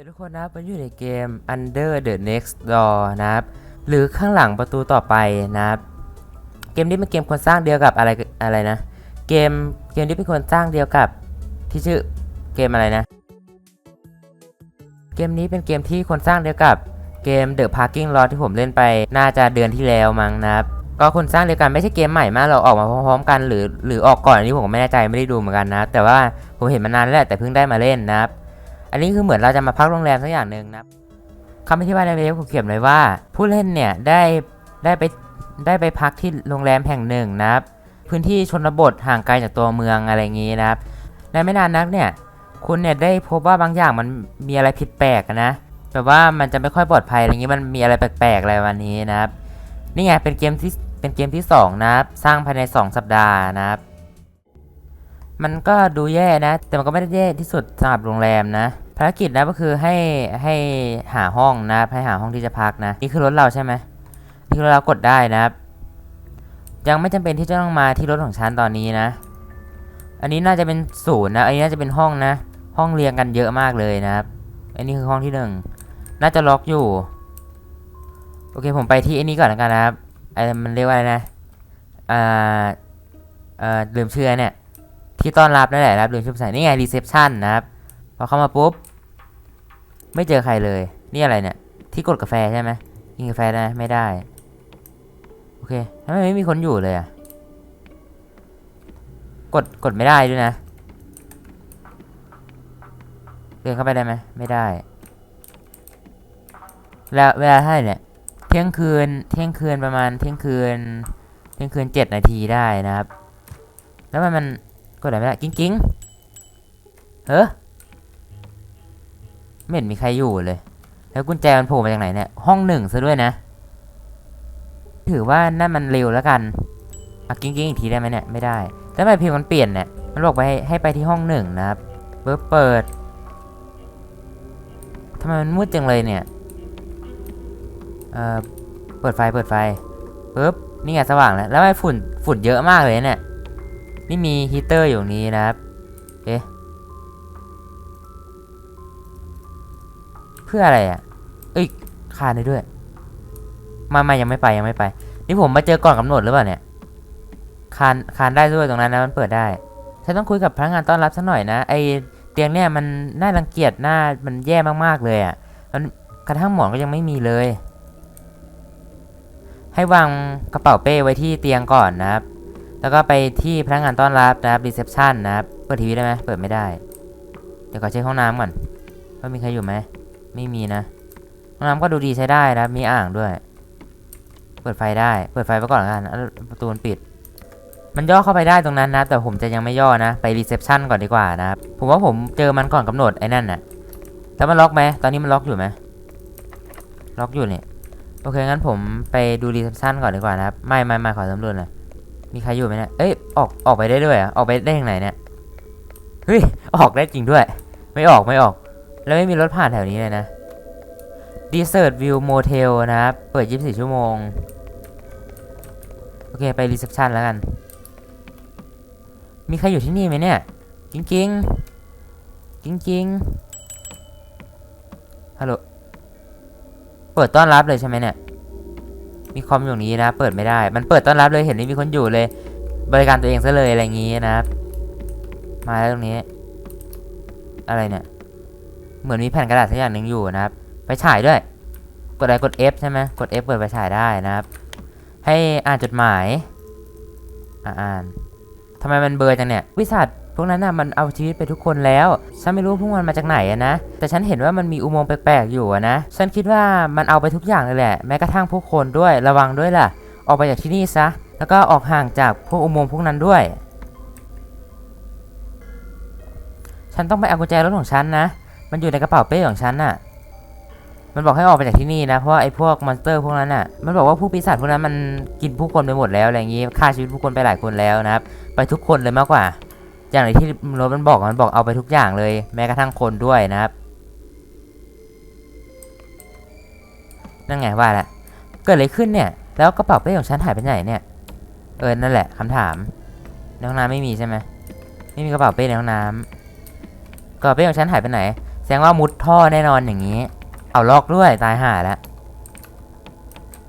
วัสดีทุกคนนะครับมันอยู่ในเกม Under the Next Door นะครับ หรือข้างหลังประตูต่อไปนะครับ เกมนี้เป็นเกมคนสร้างเดียวกับอะไรอะไรนะ เกมเกมนี้เป็นคนสร้างเดียวกับที่ชื่อเกมอะไรนะ เกมนี้เป็นเกมที่คนสร้างเดียวกับเกม The Parking Lot ที่ผมเล่นไปน่าจะเดือนที่แล้วมั้งนะครับ ก็คนสร้างเดียวกันไม่ใช่เกมใหม่มากเราออกมาพร้อมๆ กันหรือหรือออกก่อนอันนี้ผมไม่แน่ใจไม่ได้ดูเหมือนกันนะ แต่ว่าผมเห็นมานานแล้วแต่เพิ่งได้มาเล่นนะครับ อันนี้คือเหมือนเราจะมาพักโรงแรมสักอย่างหนึ่งนะครับคำอธิบายในเว็บผมเขียนไว้ว่า ผู้เล่นเนี่ยได้ได้ไปได้ไปพักที่โรงแรมแห่งหนึ่งนะครับ พื้นที่ชนบทห่างไกลจากตัวเมืองอะไรอย่างนี้นะครับ ในไม่นานนักเนี่ยคุณเนี่ยได้พบว่าบางอย่างมันมีอะไรผิดแปลกนะแบบว่ามันจะไม่ค่อยปลอดภัยอะไรอย่างนี้มันมีอะไรแปลกๆอะไรวันนี้นะครับ นี่ไงเป็นเกมที่เป็นเกมที่สองนะครับ สร้างภายใน 2 สัปดาห์นะครับ มันก็ดูแย่นะ แต่มันก็ไม่ได้แย่ที่สุดสำหรับโรงแรมนะ ภารกิจนะก็คือให้ให้หาห้องนะให้หาห้องที่จะพักนะ นี่คือรถเราใช่ไหมนี่คือรถเรากดได้นะครับ ยังไม่จำเป็นที่จะต้องมาที่รถของฉันตอนนี้นะ อันนี้น่าจะเป็นศูนย์นะ อันนี้น่าจะเป็นห้องนะ ห้องเรียงกันเยอะมากเลยนะครับ อันนี้คือห้องที่หนึ่งน่าจะล็อกอยู่ โอเคผมไปที่อ้นี้ก่อนแล้วกันนะครับไอ้มันเรียกว่าอะไรนะอ่าเอ่อลืมชื่อเนี่ย ที่ต้อนรับนั่นแหละนะครับลืมชื่อภาษานี่ไงรีเซพชันนะครับ พอเข้ามาปุ๊บ ไม่เจอใครเลย นี่อะไรเนี่ย ที่กดกาแฟใช่ไหมกินกาแฟได้ไมไม่ได้ โอเคทำไมไม่มีคนอยู่เลยอะกด กดไม่ได้ด้วยนะ เดินเข้าไปได้ไหมไม่ได้ แล้วเวลาเท่าไหร่เนี่ย เที่ยงคืน เที่ยงคืนประมาณเที่ยงคืน เที่ยงคืนเจ็ดนาทีได้นะครับ แล้วมันมัน กดอะไรไม่ได้กิ้งกิ้งเฮ้อไม่เห็นมีใครอยู่เลย แล้วกุญแจมันโผล่มาจากไหนเนี่ย ห้องหนึ่งซะด้วยนะ ถือว่านั่นมันเร็วแล้วกันอะกิ้งกิ้งอีกทีได้ไหมเนี่ย ไม่ได้ แล้วทำไมเพลงมันเปลี่ยนเนี่ย มันบอกไปให้ไปที่ห้องหนึ่งนะครับเบิร์เปิดทำไมมันมืดจังเลยเนี่ย เอ่อ เปิดไฟ เปิดไฟปึ๊บ นี่ไงสว่างแล้ว แล้วทำไมฝุ่น ฝุ่นเยอะมากเลยเนี่ย นี่มีฮีเตอร์อยู่นี้นะครับ เอ๊ะ เพื่ออะไรอะ เอ้ยคานได้ด้วย มามายังไม่ไปยังไม่ไป นี่ผมมาเจอก่อนกำหนดหรือเปล่าเนี่ย คานคานได้ด้วยตรงนั้นนะมันเปิดได้ ฉันต้องคุยกับพนักงานต้อนรับสักหน่อยนะ ไอเตียงเนี่ยมันน่ารังเกียจน่ามันแย่มากๆเลยอะ มันกระทั่งหมอนก็ยังไม่มีเลย ให้วางกระเป๋าเป้ไว้ที่เตียงก่อนนะครับ แล้วก็ไปที่พนักงานต้อนรับนะครับรีเซพชันนะครับ เปิดทีวีได้ไหมเปิดไม่ได้ เดี๋ยวขอเช็คห้องน้ำก่อนว่ามีใครอยู่ไหม ไม่มีนะ ห้องน้ำก็ดูดีใช้ได้นะมีอ่างด้วย เปิดไฟได้ เปิดไฟไว้ก่อนกันประตูมันปิด มันย่อเข้าไปได้ตรงนั้นนะ แต่ผมจะยังไม่ย่อนะ ไปรีเซพชันก่อนดีกว่านะครับ ผมว่าผมเจอมันก่อนกำหนดไอ้นั่นน่ะแล้วมันล็อกไหม ตอนนี้มันล็อกอยู่ไหม ล็อกอยู่เนี่ย โอเคงั้นผมไปดูรีเซพชันก่อนดีกว่านะครับ ไม่ไม่ไม่ขอสำรวจหน่อย มีใครอยู่ไหมเนี่ย เอ้ย ออก ออกไปได้ด้วยอะออกไปได้ทางไหนเนี่ย เฮ้ย ออกได้จริงด้วย ไม่ออก ไม่ออก แล้วไม่มีรถผ่านแถวนี้เลยนะ Desert View Motel นะครับ เปิด 24 ชั่วโมง โอเค ไปรีเซพชันแล้วกัน มีใครอยู่ที่นี่ไหมเนี่ย จริงจริงจริงจริงฮัลโหล เปิดต้อนรับเลยใช่ไหมเนี่ย มีคอมอยู่นี้นะ เปิดไม่ได้ มันเปิดต้อนรับเลยเห็นนี่มีคนอยู่เลย บริการตัวเองซะเลยอะไรอย่างงี้นะครับ มาแล้วตรงนี้ อะไรเนี่ย เหมือนมีแผ่นกระดาษสักอย่างหนึ่งอยู่นะครับ ไปฉายด้วย กดอะไรกด F ใช่ไหมกด F เปิดไปฉายได้นะครับ ให้อ่านจดหมาย อ่านทำไมมันเบลอจังเนี่ยวิสัท วกนั้นน่ะมันเอาชีวิตไปทุกคนแล้ว ฉันไม่รู้พวกมันมาจากไหนอะนะ แต่ฉันเห็นว่ามันมีอุโมงค์แปลกๆอยู่อะนะ ฉันคิดว่ามันเอาไปทุกอย่างเลยแหละ แม้กระทั่งพวกคนด้วยระวังด้วยล่ะ ออกไปจากที่นี่ซะ แล้วก็ออกห่างจากพวกอุโมงค์พวกนั้นด้วย ฉันต้องไปเอากุญแจรถของฉันนะ มันอยู่ในกระเป๋าเป้ของฉันน่ะ มันบอกให้ออกไปจากที่นี่นะ เพราะว่าไอ้พวกมอนสเตอร์พวกนั้นน่ะ มันบอกว่าผู้ปีศาจพวกนั้นมันกินผู้คนไปหมดแล้วอะไรอย่างงี้ ฆ่าชีวิตผู้คนไปหลายคนแล้วนะครับ ไปทุกคนเลยมากกว่า อย่างที่รถมันบอกมันบอกเอาไปทุกอย่างเลย แม้กระทั่งคนด้วยนะครับนั่นไงว่าแหละเกิดอะไรขึ้นเนี่ย แล้วกระเป๋าเป้ของฉันหายไปไหนเนี่ยเออนั่นแหละคำถามในห้องน้ำไม่มีใช่ไหมไม่มีกระเป๋าเป้ในห้องน้ำกระเป๋าเป้ของฉันหายไปไหน แสดงว่ามุดท่อแน่นอนอย่างนี้ เอาล็อกด้วยตายห่าแล้ว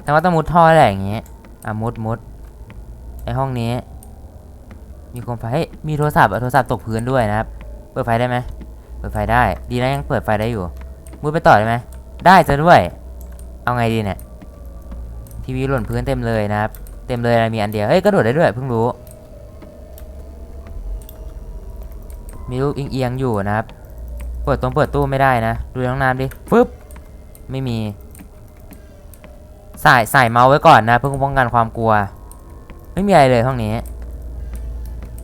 แสดงว่าต้องมุดท่อแหละอย่างนี้อะมุดมุดไอห้องนี้ มีโคมไฟมีโทรศัพท์โทรศัพท์ตกพื้นด้วยนะครับ เปิดไฟได้ไหมเปิดไฟได้ ดีนะยังเปิดไฟได้อยู่มุดไปต่อได้ไหมได้จะด้วย เอาไงดีเนี่ย ทีวีหล่นพื้นเต็มเลยนะครับ เต็มเลยนะมีอันเดียว เฮ้ยกระโดดได้ด้วยเพิ่งรู้ มีลูกเอียงๆอยู่นะครับ เปิดตรงเปิดตู้ไม่ได้นะ ดูนห้องน้ำดิฟึบไม่มีใส่ใส่เมาส์ไว้ก่อนนะ เพื่อป้องกันความกลัว ไม่มีอะไรเลยห้องนี้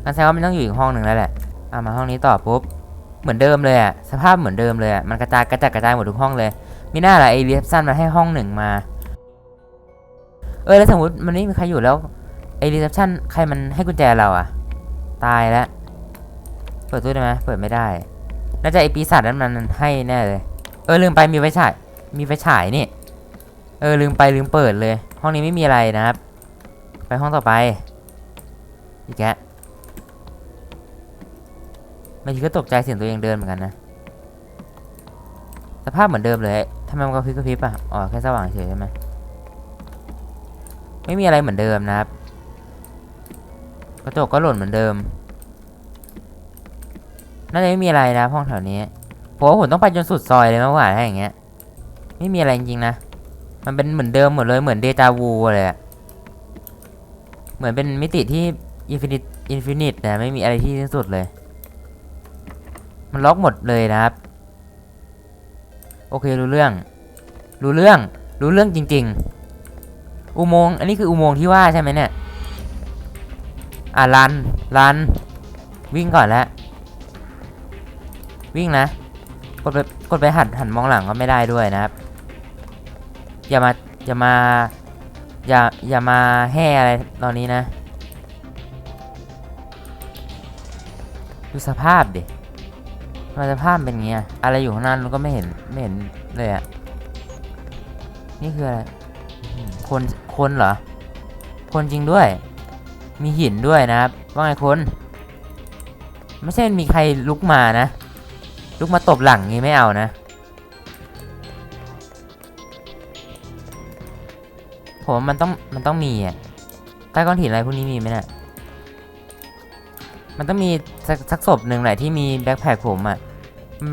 งั้นแสดงว่ามันต้องอยู่อีกห้องหนึ่งแล้วแหละอะมาห้องนี้ต่อปุ๊บเหมือนเดิมเลยอะสภาพเหมือนเดิมเลยอะมันกระจายกระจัดกระจายหมดทุกห้องเลยมีหน้าละไอเรีเซพชันมันให้ห้องหนึ่งมา เออแล้วสมมติมันไม่มีใครอยู่แล้วไอรีเซพชันใครมันให้กุญแจเราอะตายแล้วเปิดตู้ได้ไหมเปิดไม่ได้น่าจะไอปีศาจนั้นมันให้แน่เลย เออลืมไปมีไฟฉายมีไฟฉายนี่เออลืมไปลืมเปิดเลย ห้องนี้ไม่มีอะไรนะครับ ไปห้องต่อไปอีกแกะ บางทีก็ตกใจเสียงตัวเองเดินเหมือนกันนะสภาพเหมือนเดิมเลยทำไมมันกระพริบกระพริบอะอ๋อแค่สว่างเฉยใช่ไหมไม่มีอะไรเหมือนเดิมนะครับกระจกก็หล่นเหมือนเดิมน่าจะไม่มีอะไรนะห้องแถวนี้ผมว่าผมต้องไปจนสุดซอยเลยมากกว่าถ้าอย่างเงี้ย ไม่มีอะไรจริงๆนะ มันเป็นเหมือนเดิมหมดเลยเหมือนเดจาวูเลยอะเหมือนเป็นมิติที่อินฟินิตอินฟินิตนะไม่มีอะไรที่สิ้นสุดเลย มันล็อกหมดเลยนะครับ โอเครู้เรื่อง รู้เรื่อง รู้เรื่องจริง ๆ อุโมงค์อันนี้คืออุโมงค์ที่ว่าใช่ไหมเนี่ยอะรันรันวิ่งก่อนแล้ววิ่งนะ กดไปกดไปหันหันมองหลังก็ไม่ได้ด้วยนะครับ อย่ามาอย่ามาอย่าอย่ามาแห่อะไรตอนนี้นะ ดูสภาพดิ ทำไมสภาพเป็นอย่างเงี้ยอะไรอยู่ข้างหน้าเราก็ไม่เห็นไม่เห็นเลยอะนี่คืออะไรคนคนเหรอคนจริงด้วย มีหินด้วยนะครับ ว่าไงคนไม่ใช่มีใครลุกมานะ ลุกมาตบหลังงี้ไม่เอานะผมมันต้องมันต้องมีอะใต้ก้อนหินอะไรพวกนี้มีไหมนี่ยมันต้องมีสักสักศพหนึ่งแหละที่มีแบ็คแพคผมอะ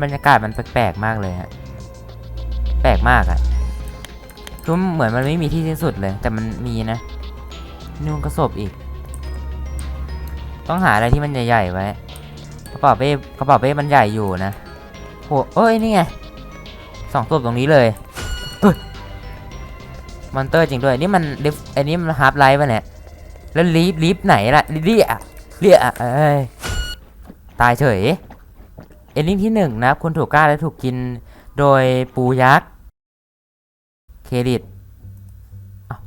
บรรยากาศมันแปลกๆมากเลยฮะแปลกมากอะคือเหมือนมันไม่มีที่สิ้นสุดเลย แต่มันมีนะนู่นก็ศพอีก ต้องหาอะไรที่มันใหญ่ๆไว้กระเป๋าเป้กระเป๋าเป้มันใหญ่อยู่นะโหเอ้ยนี่ไงสองตัวตรงนี้เลยมอนเตอร์จริงด้วยนี่มันลิฟอันนี้มันฮาร์ปไลฟ์ป่ะเนี่ยแล้วลีฟลีฟไหนล่ะเรียเรียเอ้ยตายเฉย เอลิงที่หนึ่งนะครับ คุณถูกกล้าและถูกกินโดยปูยักษ์ เครดิต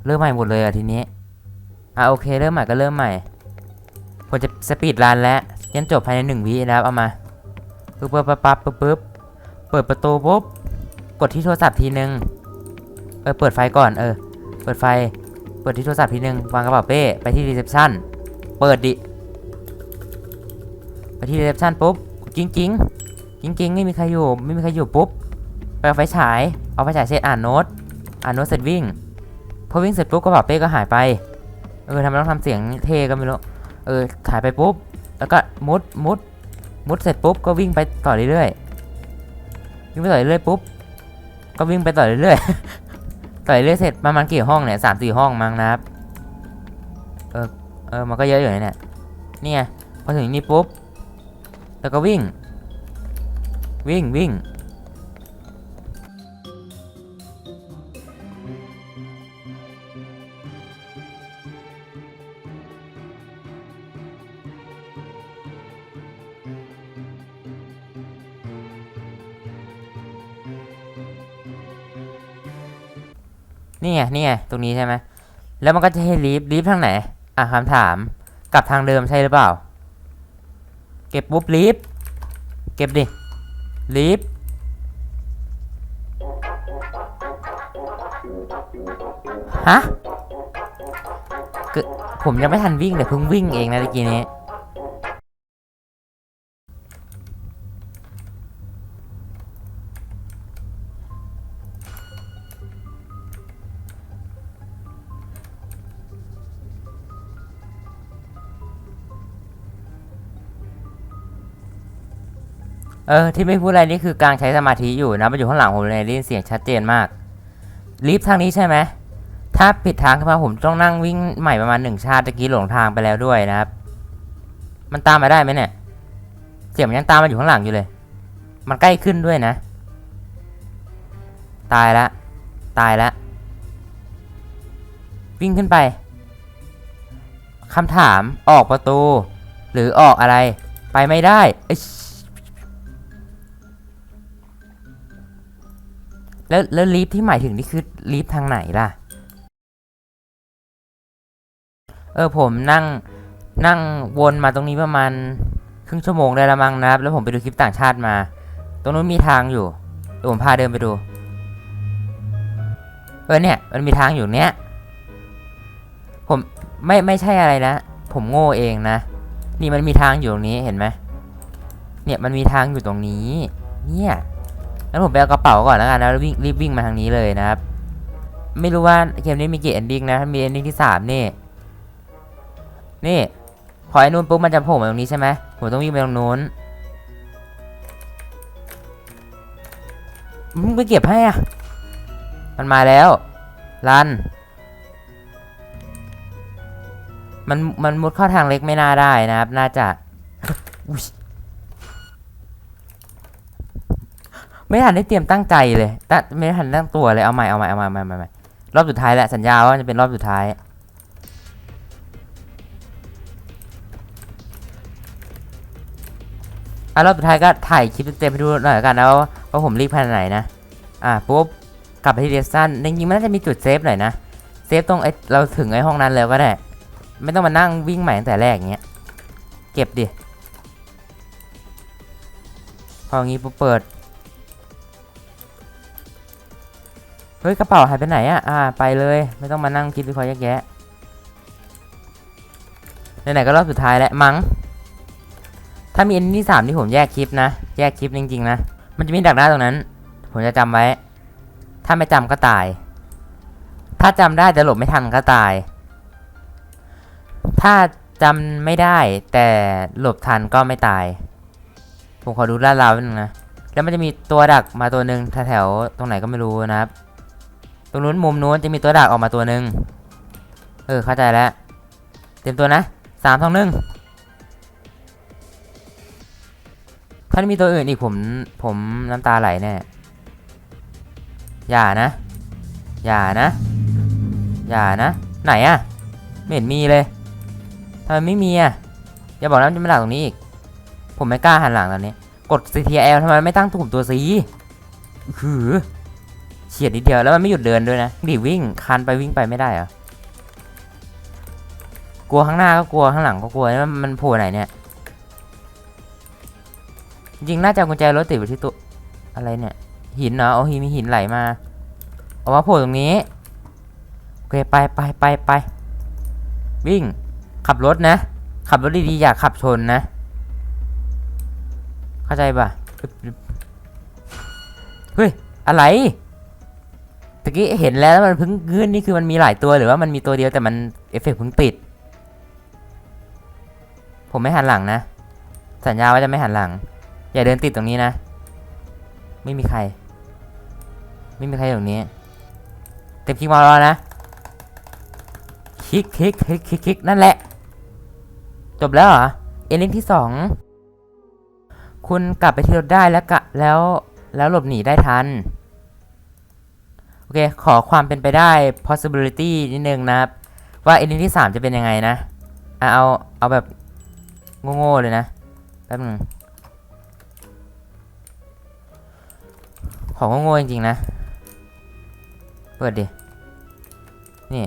เริ่มใหม่หมดเลยอะทีนี้ อะโอเค เริ่มใหม่ก็เริ่มใหม่ผมจะสปีดรันแล้วยันจบภายในหนึ่งวินะครับ เอามาปึ๊บปึ๊บปั๊บปึ๊บปึ๊บเปิดประตูปุ๊บ กดที่โทรศัพท์ทีนึง เออเปิดไฟก่อนเออ เปิดไฟ เปิดที่โทรศัพท์ทีนึง วางกระเป๋าเป้ ไปที่รีเซพชันเปิดดิ ไปที่รีเซพชันปุ๊บ กิ้งกิ้งกิ้งกิ้งไม่มีใครอยู่ไม่มีใครอยู่ปุ๊บไปเอาไฟฉายเอาไฟฉายเสร็จอ่านโน้ตอ่านโน้ตเสร็จวิ่งพอวิ่งเสร็จปุ๊บกระเป๋าเป้ก็หายไปเออทำไมต้องทำเสียงเทก็ไม่รู้เออถ่ายไปปุ๊บแล้วก็มุดมุดมุดเสร็จปุ๊บก็วิ่งไปต่อเรื่อยๆวิ่งไปต่อเรื่อยๆปุ๊บก็วิ่งไปต่อเรื่อยๆต่อเรื่อยเสร็จประมาณกี่ห้องเนี่ยสามสี่ห้องมั้งนะครับเออเออมันก็เยอะอยู่นะเนี่ยนี่ไงพอถึงนี่ปุ๊บ แล้วก็วิ่ง วิ่งวิ่งนี่ไงนี่ไงตรงนี้ใช่ไหมแล้วมันก็จะให้ลีฟลีฟทางไหน อะคำถาม กลับทางเดิมใช่หรือเปล่า เก็บปุ๊บลีฟเก็บดิลีฟฮะผมยังไม่ทันวิ่งเลยเพิ่งวิ่งเองนะตะกี้นี้ เออที่ไม่พูดอะไรนี่คือกางใช้สมาธิอยู่นะมันอยู่ข้างหลังผมเลยได้ยินเสียงชัดเจนมากลิฟต์ทางนี้ใช่ไหมถ้าผิดทางขึ้นมาผมต้องนั่งวิ่งใหม่ประมาณหนึ่งชาติตะกี้หลงทางไปแล้วด้วยนะครับ มันตามมาได้ไหมเนี่ยเสียงมันยังตามมาอยู่ข้างหลังอยู่เลย มันใกล้ขึ้นด้วยนะ ตายละตายละวิ่งขึ้นไปคำถามออกประตู หรือออกอะไร ไปไม่ได้ แล้วแล้วลิฟที่หมายถึงนี่คือลิฟทางไหนล่ะ เออผมนั่งนั่งวนมาตรงนี้ประมาณครึ่งชั่วโมงได้ละมั้งนะครับ แล้วผมไปดูคลิปต่างชาติมา ตรงนู้นมีทางอยู่เดี๋ยวผมพาเดินไปดูเออเนี่ย มันมีทางอยู่เนี้ยผมไม่ไม่ใช่อะไรนะ ผมโง่เองนะ นี่มันมีทางอยู่ตรงนี้เห็นไหมเนี่ยมันมีทางอยู่ตรงนี้ เนี่ย งั้นผมไปเอากระเป๋าก่อนแล้วกันนะแล้ววิ่งรีบวิ่งมาทางนี้เลยนะครับ ไม่รู้ว่าเกมนี้มีกี่เอนดิ้งนะถ้ามีเอนดิ้งที่สามนี่ นี่พอไอ้นู้นปุ๊บมันจะโผล่มาตรงนี้ใช่ไหมผมต้องวิ่งไปตรงนู้นมึงไปเก็บให้อะ มันมาแล้วรัน มันมันมุดเข้าทางเล็กไม่น่าได้นะครับ น่าจะ อุ๊ย ไม่ทันได้เตรียมตั้งใจเลยตั้งไม่ทันตั้งตัวเลย เอาใหม่ เอาใหม่ เอาใหม่เอาใหม่เอาใหม่รอบสุดท้ายแล้วสัญญาว่าจะเป็นรอบสุดท้าย อะรอบสุดท้ายก็ถ่ายคลิปเต็มๆให้ดูหน่อยกันนะว่าว่าผมรีบขนาดไหนนะ อะปุ๊บกลับไปที่เดสตันจริงๆมันน่าจะมีจุดเซฟหน่อยนะ เซฟตรงไอเราถึงไอ้ห้องนั้นแล้วก็ได้ ไม่ต้องมานั่งวิ่งใหม่ตั้งแต่แรกอย่างเงี้ย เก็บดิ พออย่างงี้ปุ๊บเปิด เฮ้ยกระเป๋าหายไปไหนอะอ่าไปเลย ไม่ต้องมานั่งคิดวิเคราะห์แยกแยะไหนๆก็รอบสุดท้ายแล้วมั้ง ถ้ามีอันที่สามที่ผมแยกคลิปนะ แยกคลิปจริงๆนะ มันจะมีดักหน้าตรงนั้น ผมจะจำไว้ ถ้าไม่จำก็ตาย ถ้าจำได้แต่หลบไม่ทันก็ตาย ถ้าจำไม่ได้แต่หลบทันก็ไม่ตาย ผมขอดูลาดราวนิดนึงนะ แล้วมันจะมีตัวดักมาตัวหนึ่งแถวๆตรงไหนก็ไม่รู้นะครับ ตรงนู้นมุมนู้นจะมีตัวดักออกมาตัวหนึ่งเออเข้าใจแล้ว เตรียมตัวนะสามสองหนึ่งถ้ามีตัวอื่นอีกผมผมน้ำตาไหลแน่อย่านะ อย่านะ อย่านะ ไหนอะไม่เห็นมีเลยทำไมไม่มีอะอย่าบอกนะมันจะมาหลักตรงนี้อีก ผมไม่กล้าหันหลังตอนนี้ กด CTL ทำไมไม่ตั้งตุ่มตัว C หือ เฉียดนิดเดียวแล้วมันไม่หยุดเดินด้วยนะดิวิ่งคันไปวิ่งไปไม่ได้เหรอกลัวข้างหน้าก็กลัวข้างหลังก็กลัวแล้วมันมันโผล่ไหนเนี่ยจริงน่าจะเอากุญแจรถติดไว้ที่ตัวอะไรเนี่ย หินเหรอเอาหินมีหินไหลมาเอามาโผล่ตรงนี้โอเคไปไปไปไปวิ่งขับรถนะ ขับรถดีๆอย่าขับชนนะ เข้าใจป่ะเฮ้ย อะไระกี้เห็นแล้วแล้วมันเพิ่งขึ้นนี่คือมันมีหลายตัวหรือว่ามันมีตัวเดียวแต่มันเอฟเฟกต์เพิ่งติด ผมไม่หันหลังนะ สัญญาว่าจะไม่หันหลัง อย่าเดินติดตรงนี้นะ ไม่มีใคร ไม่มีใครอยู่ตรงนี้ เต็มคลิกมารอนะ คลิกคลิกคลิกคลิกคลิกนั่นแหละ จบแล้วเหรอ เอลิงที่สอง คุณกลับไปที่รถได้แล้วกะแล้วแล้วหลบหนีได้ทัน โอเค ขอความเป็นไปได้ possibility นิดนึงนะครับ ว่าเอลิงที่สามจะเป็นยังไงนะอะเอาเอาแบบโง่ๆเลยนะ แป๊บนึงของโง่ๆจริงๆนะ เปิดดิ นี่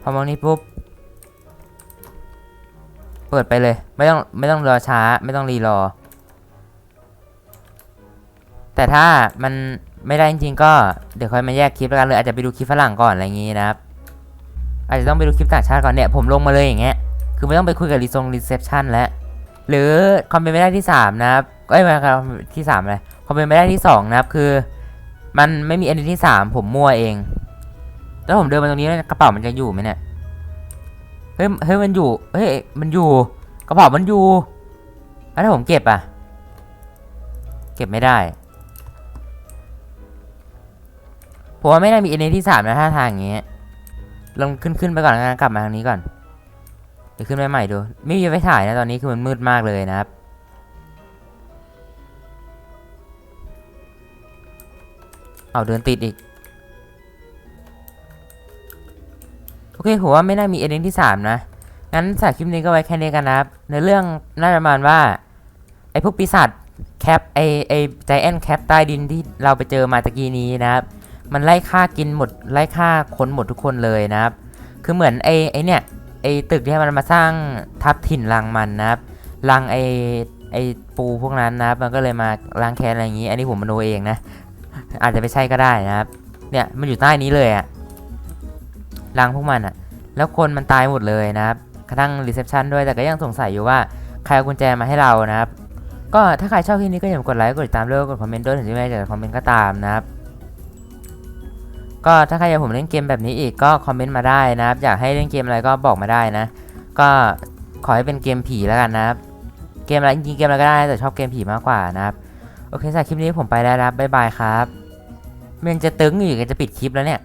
พอมองนี้ปุ๊บ เปิดไปเลย ไม่ต้องไม่ต้องรอช้า ไม่ต้องรีรอ แต่ถ้ามัน ไม่ได้จริงๆก็เดี๋ยวค่อยมาแยกคลิปแล้วกันเลยอาจจะไปดูคลิปฝรั่งก่อนอะไรอย่างงี้นะครับอาจจะต้องไปดูคลิปต่างชาติก่อนเนี่ยผมลงมาเลยอย่างเงี้ยคือไม่ต้องไปคุยกับรีซงรีเซพชันแล้วหรือคอมเป็นไม่ได้ที่สามนะครับเอ้ยมาครับที่สามเลยคอมเป็นไม่ได้ที่สองนะครับคือ มันไม่มีอันที่สามผมมั่วเองแล้วผมเดินมาตรงนี้กระเป๋ามันจะอยู่ไหมเนี่ยเฮ้ยเฮ้ยมันอยู่เฮ้ยมันอยู่ กระเป๋ามันอยู่แล้วถ้าผมเก็บอะ เก็บไม่ได้ ผมว่าไม่ได้มีเอเนที่สามนะท่าทางอย่างเงี้ยลองขึ้นขึ้นไปก่อนแล้วกลับมาทางนี้ก่อนเดี๋ยวขึ้นไปใหม่ดู ไม่มีไฟถ่ายนะตอนนี้คือมันมืดมากเลยนะครับเอาเดินติดอีกโอเคผมว่าไม่น่ามีเอเดนที่ 3 นะ งั้นสำหรับคลิปนี้ก็ไว้แค่นี้กันนะครับ ในเรื่องน่าจะประมาณว่า ไอ้พวกปีศาจแคปไอไอใจแอนแคปใต้ดินที่เราไปเจอมาตะกี้นี้นะครับ มันไล่ฆ่ากินหมดไล่ฆ่าคนหมดทุกคนเลยนะครับ คือเหมือนไอไอเนี่ยไอตึกที่มันมาสร้างทับถิ่นรังมันนะครับรังไอไอปูพวกนั้นนะครับ มันก็เลยมาล้างแค้นอะไรอย่างนี้ อันนี้ผมมโนเองนะ อาจจะไม่ใช่ก็ได้นะครับ เนี่ยมันอยู่ใต้นี้เลยอะรังพวกมันอะแล้วคนมันตายหมดเลยนะครับกระทั่งรีเซพชันด้วยแต่ก็ยังสงสัยอยู่ว่าใครเอากุญแจมาให้เรานะครับ ก็ถ้าใครชอบคลิปนี้ก็อย่าลืมกดไลค์กดติดตามด้วยกดคอมเมนต์ด้วยถึงจะไม่ได้จากคอมเมนต์ก็ตามนะครับ ก็ถ้าใครอยากให้ผมเล่นเกมแบบนี้อีกก็คอมเมนต์มาได้นะครับ อยากให้เล่นเกมอะไรก็บอกมาได้นะ ก็ขอให้เป็นเกมผีแล้วกันนะครับ เกมอะไรจริงๆเกมอะไรก็ได้แต่ชอบเกมผีมากกว่านะครับ โอเคสำหรับคลิปนี้ผมไปแล้วนะครับบ๊ายบายครับมันจะตึงอยู่กันจะปิดคลิปแล้วเนี่ย